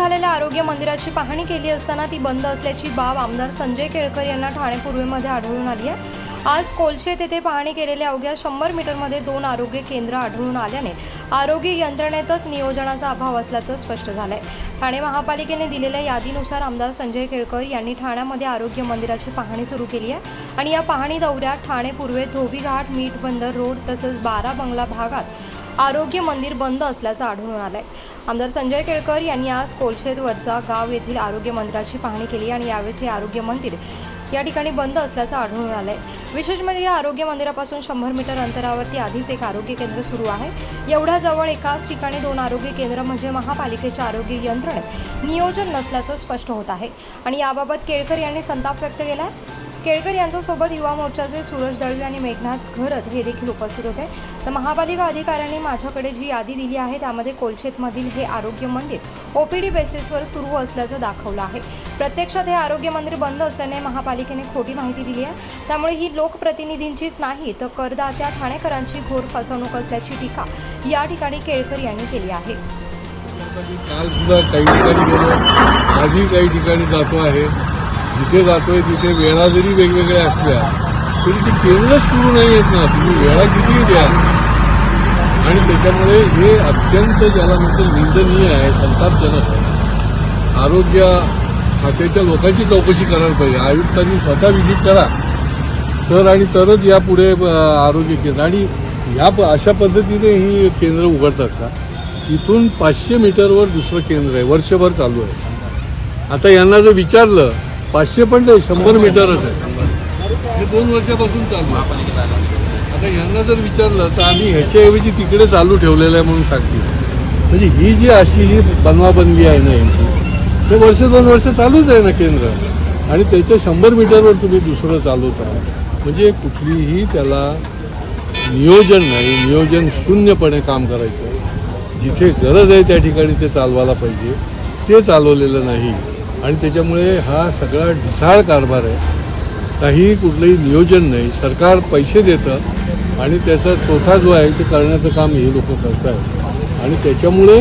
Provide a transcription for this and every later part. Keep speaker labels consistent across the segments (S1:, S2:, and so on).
S1: झालेल्या आरोग्य मंदिराची पाहणी केली असताना ती बंद असल्याची बाब आमदार संजय केळकर यांना ठाणे पूर्वेमध्ये आढळून आली आहे. आज कोलशेत येथे पाहणी केलेल्या अवघ्या शंभर मीटरमध्ये दोन आरोग्य केंद्र आढळून आल्याने आरोग्य यंत्रणेतच नियोजनाचा अभाव असल्याचं स्पष्ट झालं आहे ठाणे महापालिकेने दिलेल्या यादीनुसार आमदार संजय केळकर यांनी ठाण्यामध्ये आरोग्य मंदिराची पाहणी सुरू केली आहे आणि या पाहणी दौऱ्यात ठाणे पूर्वे धोबीघाट मीठ बंदर रोड तसंच बारा बंगला भागात आरोग्य मंदिर बंद असल्याचं आढळून आलं आहे आमदार संजय केळकर यांनी आज कोलशेदवरचा गाव येथील आरोग्य मंदिराची पाहणी केली आणि यावेळेस हे आरोग्य मंदिर या ठिकाणी बंद असल्याचं आढळून आलं आहे विशेष म्हणजे या आरोग्य मंदिरापासून शंभर मीटर अंतरावरती आधीच एक आरोग्य केंद्र सुरू आहे. एवढ्या जवळ एकाच ठिकाणी दोन आरोग्य केंद्र म्हणजे महापालिकेच्या आरोग्य यंत्रणेत नियोजन नसल्याचं स्पष्ट होत आहे. आणि याबाबत केळकर यांनी संताप व्यक्त केला आहे केळकर यांच्यासोबत युवा मोर्चाचे सूरज दळवी आणि मेघनाथ घरत हे देखील उपस्थित होते. तर महापालिका अधिकाऱ्यांनी माझ्याकडे जी यादी दिली आहे त्यामध्ये कोलशेतमधील हे आरोग्य मंदिर ओपीडी बेसिसवर सुरू असल्याचं दाखवलं आहे. प्रत्यक्षात हे आरोग्य मंदिर बंद असल्याने महापालिकेने खोटी माहिती दिली आहे. त्यामुळे ही लोकप्रतिनिधींचीच नाही तर करदात्या ठाणेकरांची घोर फसवणूक असल्याची टीका या ठिकाणी केळकर यांनी केली आहे.
S2: काल सुद्धा काही ठिकाणी गेलो. आजही काही ठिकाणी जातो आहे. जिथे जातोय तिथे वेळा जरी वेगवेगळ्या असल्या तरी ती केंद्रच सुरू नाही येत ना. तुम्ही वेळा कितीही द्या. आणि त्याच्यामुळे हे अत्यंत ज्याला म्हणतो निंदनीय आहे संतापजनक आहे. आरोग्य खात्याच्या लोकांची चौकशी करायला पाहिजे. आयुक्तांनी स्वतः व्हिजिट करा. तर आणि तरच यापुढे आरोग्य केंद्र. आणि या प- अशा पद्धतीने ही केंद्र उघडतात का? इथून पाचशे मीटरवर दुसरं केंद्र आहे. वर्षभर चालू आहे. आता यांना जर विचारलं पाचशे पण नाही शंभर मीटरच आहे. हे दोन वर्षापासून चालू आता यांना जर विचारलं तर आम्ही ह्याच्याऐवजी तिकडे चालू ठेवलेलं आहे म्हणून सांगतील. म्हणजे ही जी अशी ही बनवाबनवी आहे ना यांची ते वर्ष दोन वर्ष चालूच आहे ना केंद्र. आणि त्याच्या शंभर मीटरवर तुम्ही दुसरं चालवता. म्हणजे कुठलीही त्याला नियोजन नाही नियोजन शून्यपणे काम करायचं. जिथे गरज आहे त्या ठिकाणी ते चालवायला पाहिजे. ते चालवलेलं नाही. आणि त्याच्यामुळे हा सगळा ढिसाळ कारभार आहे. काही कुठलंही नियोजन नाही. सरकार पैसे देतं आणि त्याचा चौथा जो आहे ते करण्याचं काम हे लोक करत आहेत आणि त्याच्यामुळे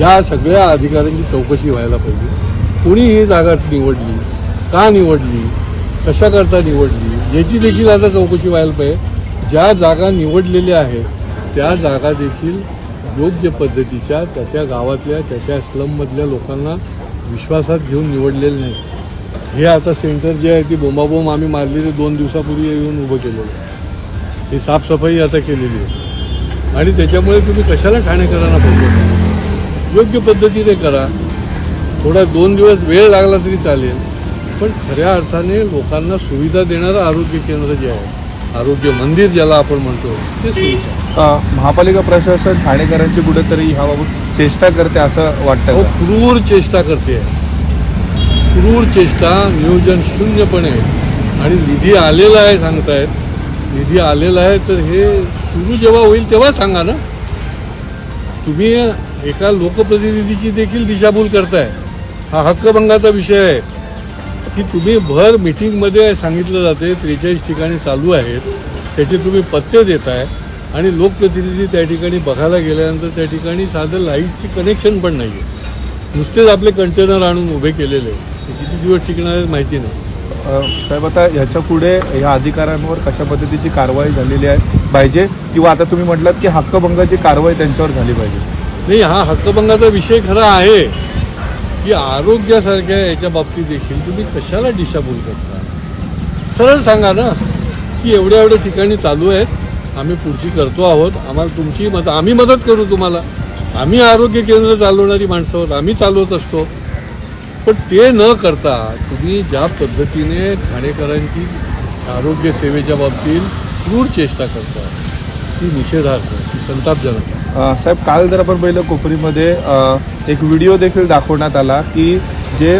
S2: या सगळ्या अधिकाऱ्यांची चौकशी व्हायला पाहिजे. कुणी ही जागा निवडली का निवडली कशाकरता निवडली याची देखील आता चौकशी व्हायला पाहिजे. ज्या जागा निवडलेल्या आहेत त्या जागा देखील योग्य पद्धतीच्या त्या त्या गावातल्या त्या त्या स्लममधल्या लोकांना विश्वासात घेऊन निवडलेलं नाही हे आता सेंटर जे आहे ती बोंबाबोंब आम्ही मारलेली दोन दिवसापूर्वी येऊन उभं केलेलं आहे. ही साफसफाई आता केलेली आहे. आणि त्याच्यामुळे तुम्ही कशाला ठाणेकरांना बोलवता योग्य पद्धतीने करा. थोडा दोन दिवस वेळ लागला तरी चालेल. पण खऱ्या अर्थाने लोकांना सुविधा देणारं आरोग्य केंद्र जे आहे आरोग्य मंदिर ज्याला आपण म्हणतो ते
S3: सुविधा महापालिका प्रशासन ठाणेकरांची कुठेतरी ह्याबाबत चेष्टा करते असं वाटतं का?
S2: क्रूर चेष्टा करते. क्रूर चेष्टा नियोजन शून्यपणे. आणि निधी आलेला आहे सांगतायत. निधी आलेला आहे तर हे सुरू जेव्हा होईल तेव्हा सांगा ना. तुम्ही एका लोकप्रतिनिधीची देखील दिशाभूल करताय. हा हक्कभंगाचा विषय आहे. की तुम्ही भर मिटिंगमध्ये सांगितलं जाते त्रेचाळीस ठिकाणी चालू आहेत. त्याचे तुम्ही पत्ते देताय. आणि लोकप्रतिनिधी त्या ठिकाणी बघायला गेल्यानंतर त्या ठिकाणी साधं लाईटची कनेक्शन पण नाही आहे नुसतेच आपले कंटेनर आणून उभे केलेले. ते किती दिवस टिकणार आहेत माहिती नाही.
S3: साहेब आता ह्याच्या पुढे ह्या अधिकाऱ्यांवर कशा पद्धतीची कारवाई झालेली आहे पाहिजे? किंवा आता तुम्ही म्हटलात की हक्कभंगाची कारवाई त्यांच्यावर झाली पाहिजे.
S2: नाही हा हक्कभंगाचा विषय खरा आहे की आरोग्यासारख्या याच्या बाबतीत देखील तुम्ही कशाला दिशाभूल करता? सरळ सांगा ना की एवढ्या एवढ्या ठिकाणी चालू आहेत आम्ही पुढची करतो आहोत. आम्हाला तुमची मदत आम्ही मदत करू तुम्हाला. आम्ही आरोग्य केंद्र चालवणारी माणसं आहोत. आम्ही चालवत असतो. पण ते न करता तुम्ही ज्या पद्धतीने ठाणेकरांची आरोग्य सेवेच्या बाबतीत क्रूर चेष्टा करता ती निषेधार्थ ती संतापजनक
S3: साहेब काल जर आपण पहिलं कोपरीमध्ये एक व्हिडिओ देखील दाखवण्यात आला की जे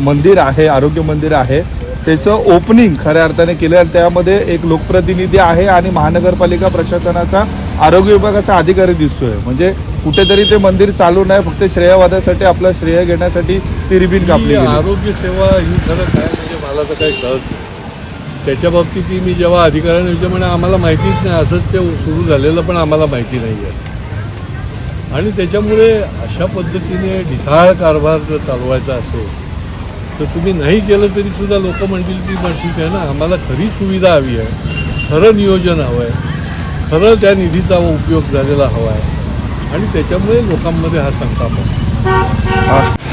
S3: मंदिर आहे आरोग्य मंदिर आहे त्याचं ओपनिंग खऱ्या अर्थाने केलं आणि त्यामध्ये एक लोकप्रतिनिधी आहे आणि महानगरपालिका प्रशासनाचा आरोग्य विभागाचा अधिकारी दिसतोय. म्हणजे कुठेतरी ते मंदिर चालू नाही फक्त श्रेयवादासाठी आपलं श्रेय घेण्यासाठी ती रिबीन कापली
S2: आरोग्य सेवा ही खरं काय म्हणजे मला तर काही कळत नाही. त्याच्या बाबतीत ती मी जेव्हा अधिकाऱ्यांना विचार म्हणजे आम्हाला माहितीच नाही असंच ते सुरू झालेलं पण आम्हाला माहिती नाही आहे. आणि त्याच्यामुळे अशा पद्धतीने ढिसाळ कारभार जर चालवायचा असेल तर तुम्ही नाही केलं तरी सुद्धा लोक म्हणतील की बरं ठीक आहे ना आम्हाला खरी सुविधा हवी आहे. खरं नियोजन हवं आहे. खरं त्या निधीचा उपयोग झालेला हवा आहे. आणि त्याच्यामुळे लोकांमध्ये हा संताप आहे